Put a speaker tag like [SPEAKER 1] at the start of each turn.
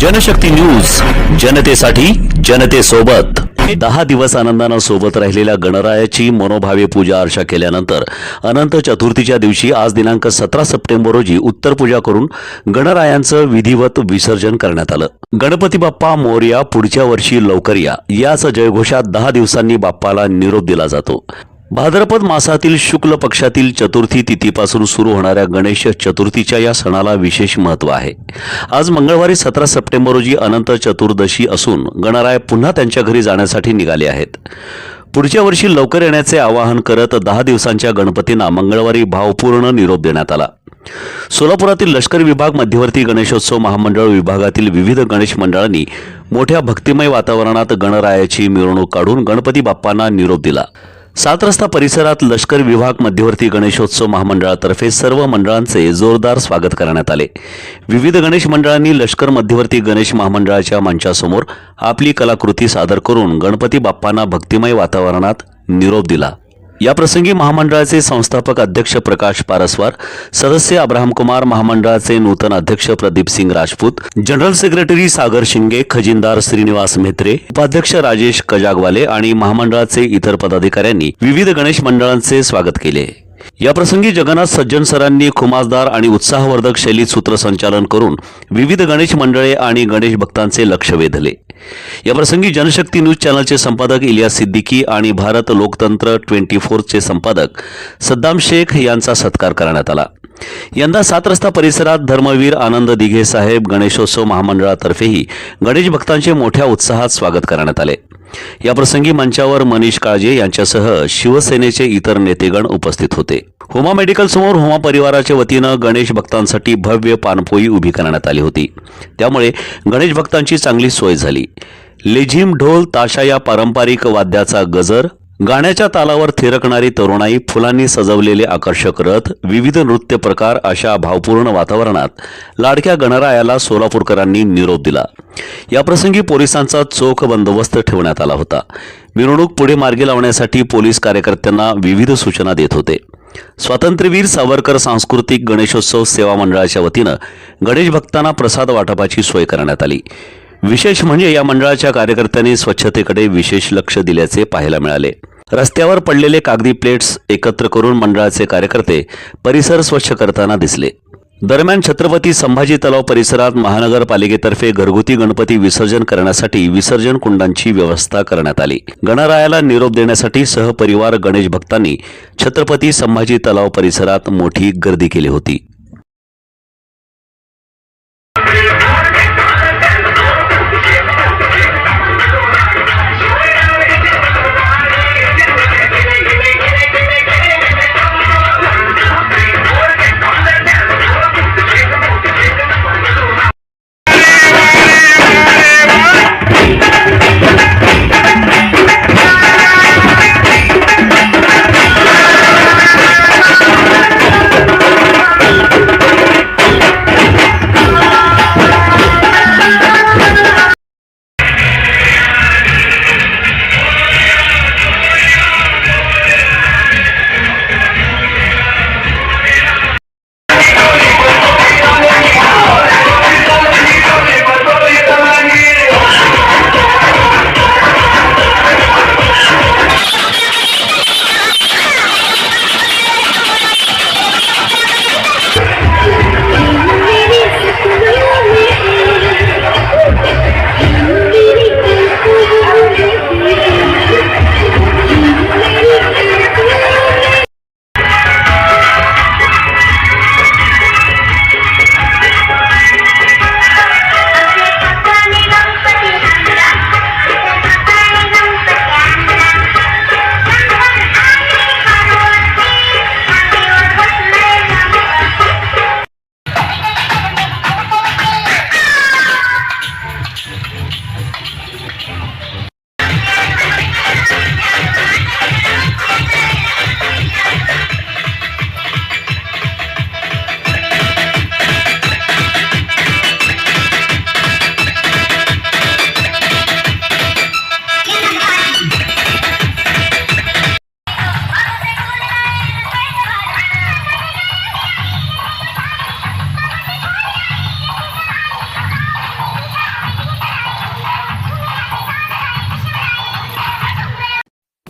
[SPEAKER 1] Janshakti news जनतेसाठी जनतेसोबत. दहा दिवस आनंदानं सोबत राहिलेल्या गणरायाची मनोभावे पूजा अर्चा केल्यानंतर अनंत चतुर्थीच्या दिवशी आज दिनांक सतरा सप्टेंबर रोजी उत्तर पूजा करून गणरायांचं विधिवत विसर्जन करण्यात आलं. गणपती बाप्पा मोर्या पुढच्या वर्षी लवकर या. याच जयघोषात दहा दिवसांनी बाप्पाला निरोप दिला जातो. भाद्रपद मासातील शुक्ल पक्षातील चतुर्थी तिथीपासून सुरू होणाऱ्या गणेश चतुर्थीच्या या सणाला विशेष महत्त्व आहे. आज मंगळवारी सतरा सप्टेंबर रोजी अनंत चतुर्दशी असून गणराय पुन्हा त्यांच्या घरी जाण्यासाठी निघाले आहेत. पुढच्या वर्षी लवकर येण्याचे आवाहन करत दहा दिवसांच्या गणपतींना मंगळवारी भावपूर्ण निरोप देण्यात आला. सोलापुरातील लष्कर विभाग मध्यवर्ती गणेशोत्सव महामंडळ विभागातील विविध गणेश मंडळांनी मोठ्या भक्तिमय वातावरणात गणरायाची मिरवणूक काढून गणपती बाप्पांना निरोप दिला. सात रस्ता परिसरात लष्कर विभाग मध्यवर्ती गणेशोत्सव महामंडळातर्फे सर्व मंडळांचे जोरदार स्वागत करण्यात आले. विविध गणेश मंडळांनी लष्कर मध्यवर्ती गणेश महामंडळाच्या मंचासमोर आपली कलाकृती सादर करून गणपती बाप्पांना भक्तिमय वातावरणात निरोप दिला. या प्रसंगी महामंडळाचे संस्थापक अध्यक्ष प्रकाश पारस्वार सदस्य अब्राहम कुमार महामंडळाचे नूतन अध्यक्ष प्रदीप सिंग राजपूत जनरल सेक्रेटरी सागर शिंगे खजिनदार श्रीनिवास म्हेत्रे उपाध्यक्ष राजेश कजागवाले आणि महामंडळाचे इतर पदाधिकाऱ्यांनी विविध गणेश मंडळांचे स्वागत केले. या प्रसंगी जगन्नाथ सज्जन सरांनी खुमासदार आणि उत्साहवर्धक शैलीत सूत्रसंचालन करून विविध गणेश मंडळे आणि गणेश भक्तांचे लक्ष वेधले. या प्रसंगी जनशक्ती न्यूज चॅनलचे संपादक इलियास सिद्दीकी आणि भारत लोकतंत्र ट्वेंटी फोरचे संपादक सद्दाम शेख यांचा सत्कार करण्यात आला. यंदा सात रस्ता परिसरात धर्मवीर आनंद दिघे साहेब गणेशोत्सव महामंडळातर्फेही गणेश भक्तांचे मोठ्या उत्साहात स्वागत करण्यात आले. या प्रसंगी मंचावर मनीष काळजे यांच्यासह शिवसेनेचे इतर नेतेगण उपस्थित होते. हुमा मेडिकल समोर हुमा परिवाराच्या वतीनं गणेश भक्तांसाठी भव्य पानपोई उभी करण्यात आली होती. त्यामुळे गणेश भक्तांची चांगली सोय झाली. लेझिम ढोल ताशा या पारंपरिक वाद्याचा गजर गाण्याच्या तालावर थिरकणारी तरुणाई फुलांनी सजवलेले आकर्षक रथ विविध नृत्य प्रकार अशा भावपूर्ण वातावरणात लाडक्या गणरायाला सोलापूरकरांनी निरोप दिला. याप्रसंगी पोलिसांचा चोख बंदोबस्त ठेवण्यात आला होता. मिरवणूक पुढे मार्गी लावण्यासाठी पोलीस कार्यकर्त्यांना विविध सूचना देत होते. स्वातंत्र्यवीर सावरकर सांस्कृतिक गणेशोत्सव सेवा मंडळाच्या वतीनं गणेश भक्तांना प्रसाद वाटपाची सोय करण्यात आली. विशेष म्हणजे या मंडळाच्या कार्यकर्त्यांनी स्वच्छतेकडे विशेष लक्ष दिल्याचे पाहायला मिळाले. रस्त्यावर पडलेले कागदी प्लेट्स एकत्र करून मंडळाचे कार्यकर्ते परिसर स्वच्छ करताना दिसले. दरम्यान छत्रपती संभाजी तलाव परिसरात महानगरपालिकेतर्फे घरगुती गणपती विसर्जन करण्यासाठी विसर्जन कुंडांची व्यवस्था करण्यात आली. गणरायाला निरोप देण्यासाठी सहपरिवार गणेश भक्तांनी छत्रपती संभाजी तलाव परिसरात मोठी गर्दी केली होती.